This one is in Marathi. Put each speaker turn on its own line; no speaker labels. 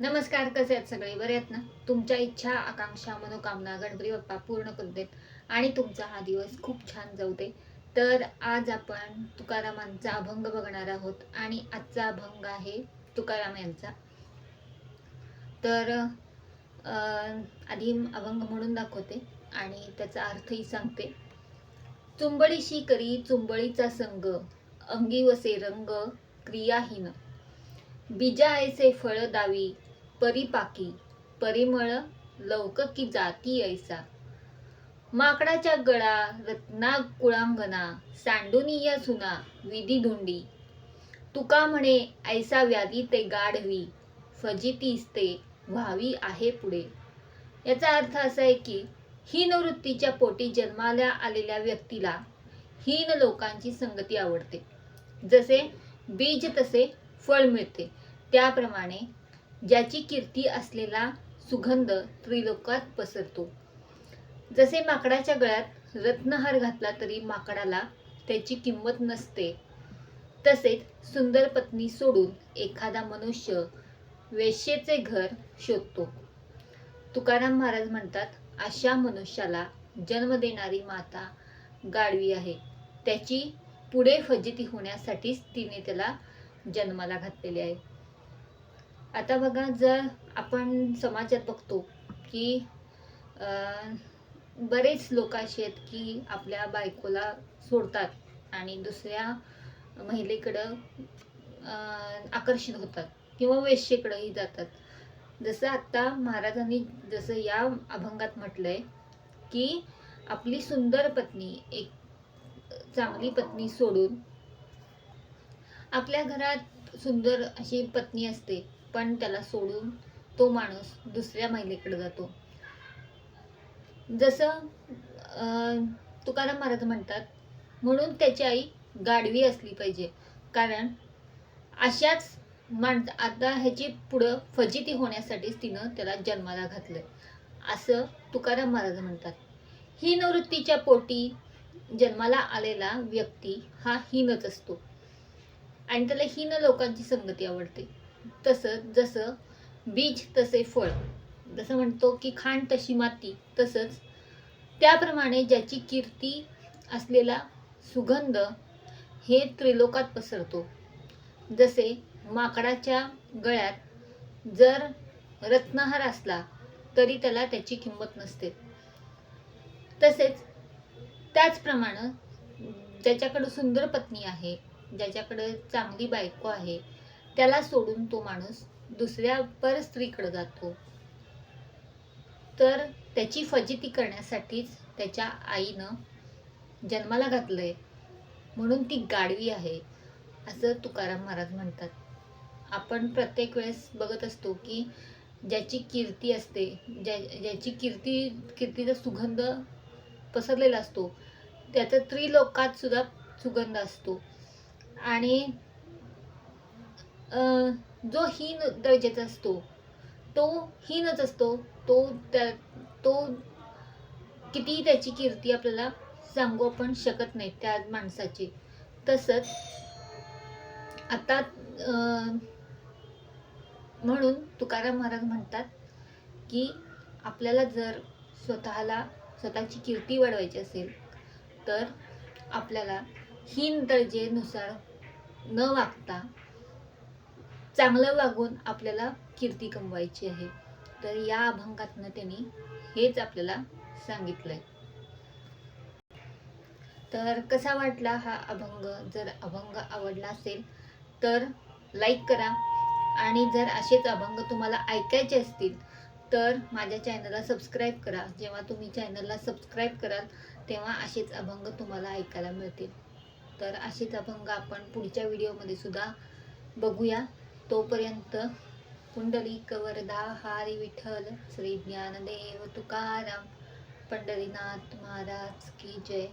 नमस्कार कसे आहेत सगळे? बरे आहेत ना? तुमच्या इच्छा आकांक्षा मनोकामना गणपती बाप्पा पूर्ण करू देत. आणि तुमचा हा दिवस खूप छान जाऊ दे. तर आज आपण तुकारामांचा अभंग बघणार आहोत. आणि आजचा अभंग आहे तुकाराम यांचा. तर आधी अभंग म्हणून दाखवते आणि त्याचा अर्थही सांगते. चुंबळीशी करी चुंबळीचा संग अंगी वसे रंग क्रियाहीन. बीजा ऐसे फळ दावी परिपाकी परिमळ लौककी जाती ऐसा. माकडाच्या गळा रत्ना कुळांगना सांडुनिया सुना विधी धुंडी. तुका म्हणे ऐसा व्याधी ते गाढवी फजितीस ते व्हावी आहे पुढे. याचा अर्थ असा आहे की हीन वृत्तीच्या पोटी जन्माला आलेल्या व्यक्तीला हीन लोकांची संगती आवडते. जसे बीज तसे फळ मिळते. त्याप्रमाणे ज्याची कीर्ती असलेला सुगंध त्रिलोकात पसरतो. जसे माकडाच्या गळ्यात रत्नहार घातला तरी माकडाला त्याची किंमत नसते. तसेच सुंदर पत्नी सोडून एखादा मनुष्य वेश्येचे घर शोधतो. तुकाराम महाराज म्हणतात अशा मनुष्याला जन्म देणारी माता गाढवी आहे. त्याची पुढे फजिती होण्यासाठीच तिने त्याला जन्माला घातलेले आहे. आता बघा जर आपण समाजात बघतो की बरेच लोक असे आहेत की आपल्या बायकोला सोडतात आणि दुसऱ्या महिलेकडं आकर्षित होतात किंवा वेश्येकडंही जातात. जसं आत्ता महाराजांनी जसं या अभंगात म्हटलंय की आपली सुंदर पत्नी एक चांगली पत्नी सोडून आपल्या घरात सुंदर अशी पत्नी असते. पण त्याला सोडून तो माणूस दुसऱ्या महिलेकडे जातो. जसं तुकाराम महाराज म्हणतात म्हणून त्याची आई गाढवी असली पाहिजे. कारण अशाच माण आता ह्याची पुढं फजिती होण्यासाठीच तिनं त्याला जन्माला घातलं असं तुकाराम महाराज म्हणतात. हीन वृत्तीच्या पोटी जन्माला आलेला व्यक्ती हा हीनच असतो. आणि त्याला हीन लोकांची संगती आवडते. तसंच जसं बीज तसे फळ. जसं म्हणतो की खाण तशी माती. तसंच त्याप्रमाणे ज्याची कीर्ती असलेला सुगंध हे त्रिलोकात पसरतो. जसे माकडाच्या गळ्यात जर रत्नहार असला तरी त्याला त्याची किंमत नसते. तसेच त्याचप्रमाणे ज्याच्याकडे सुंदर पत्नी आहे ज्याच्याकडे चांगली बायको आहे त्याला सोडून तो माणूस दुसऱ्या पर स्त्रीकडे जातो. तर त्याची फजिती करण्यासाठीच त्याच्या आईनं जन्माला घातलंय. म्हणून ती गाढवी आहे असं तुकाराम महाराज म्हणतात. आपण प्रत्येक वेळेस बघत असतो की ज्याची कीर्ती असते ज्या ज्याची कीर्ती कीर्तीचा सुगंध पसरलेला असतो त्याचा त्रिलोकात सुद्धा सुगंध असतो. आणि जो हीन दर्जाचा असतो तो हीनच असतो तो त्या तो किती त्याची कीर्ती आपल्याला सांगू आपण शकत नाही त्या माणसाची. तसंच आता म्हणून तुकाराम महाराज म्हणतात की आपल्याला जर स्वतःला स्वतःची कीर्ती वाढवायची असेल तर आपल्याला हीन दर्जेनुसार न वागता चांगलं वागून आपल्याला कीर्ती कमवायची आहे. तर या अभंगातनं त्यांनी हेच आपल्याला सांगितलंय. तर कसा वाटला हा अभंग? जर अभंग आवडला असेल तर लाईक करा. आणि जर असेच अभंग तुम्हाला ऐकायचे असतील तर माझ्या चॅनलला सबस्क्राईब करा. जेव्हा तुम्ही चॅनलला सबस्क्राईब कराल तेव्हा असेच अभंग तुम्हाला ऐकायला मिळतील. तर असेच अभंग आपण पुढच्या व्हिडिओमध्ये सुद्धा बघूया. तोपर्यंत पुंडलिक वरदा हारी विठ्ठल श्री ज्ञानदेव तुकाराम पंढरीनाथ महाराज की जय.